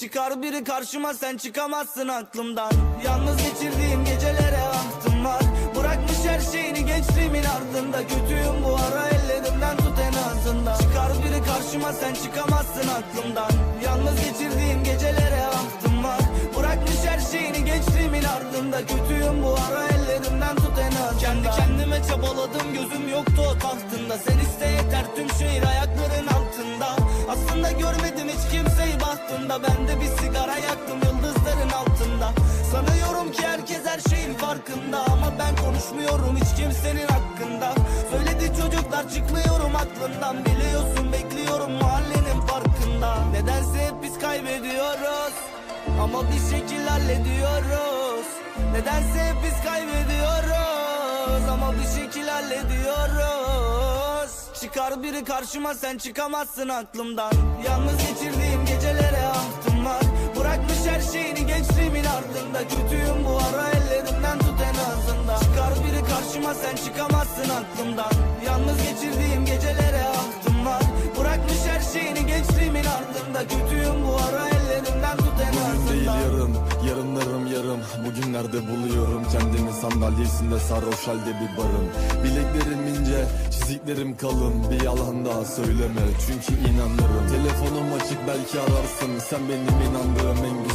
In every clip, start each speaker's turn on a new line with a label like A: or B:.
A: Çıkar biri karşıma sen çıkamazsın aklımdan. Yalnız geçirdiğim gecelere ahtım var. Bırakmış her şeyini gençliğimin ardında. Kötüyüm bu ara ellerimden tut en azından. Çıkar biri karşıma sen çıkamazsın aklımdan. Yalnız geçirdiğim gecelere ahtım var. Bırakmış her şeyini gençliğimin ardında. Kötüyüm bu ara ellerimden tut en azından. Kendi kendime çabaladım gözüm yoktu o tahtında. Sen iste yeter tüm şehir ayakların bahtında Ben de bir sigara yaktım yıldızların altında. Sanıyorum ki herkes her şeyin farkında. Ama ben konuşmuyorum hiç kimsenin hakkında. Söyledi çocuklar çıkmıyorum aklından Biliyorsun bekliyorum mahallenin farkında. Nedense hep biz kaybediyoruz. Ama bir şekil hallediyoruz. Nedense hep biz kaybediyoruz. Ama bir şekil hallediyoruz. Çıkar biri karşıma sen çıkamazsın aklımdan. Yalnız geçirdiğim sen çıkamazsın aklımdan. Yalnız geçirdiğim gecelere ahtım var. Bırakmış her şeyini gençliğimin ardında. Kötüyüm bu ara ellerimden tut en
B: Bugün değil yarın, yarınlarım yarım. Bugünlerde buluyorum kendimi sandalyesinde sarhoş halde bir barın. Bileklerim ince, çiziklerim kalın. Bir yalan daha söyleme çünkü inanırım. Telefonum açık belki ararsın. Sen benim inandığım en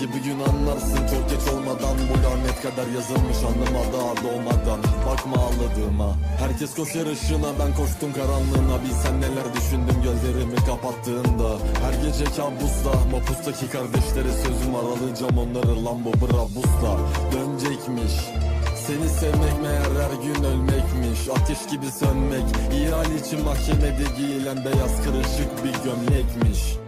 B: Belki bir gün anlarsın çok geç olmadan Bu lanet kadar yazılmış anlama daha doğmadan Bakma ağladığıma. Herkes koşar ışığına ben koştum karanlığına. Bilsen neler düşündüm gözlerimi kapattığımda Her gece kabusla Mapustaki kardeşlere sözüm var. Alacağım onları Lambo Brabus'la. Dönecekmiş. Seni sevmek meğer her gün ölmekmiş. Ateş gibi sönmek İhal için mahkemede giyilen beyaz kırışık bir gömlekmiş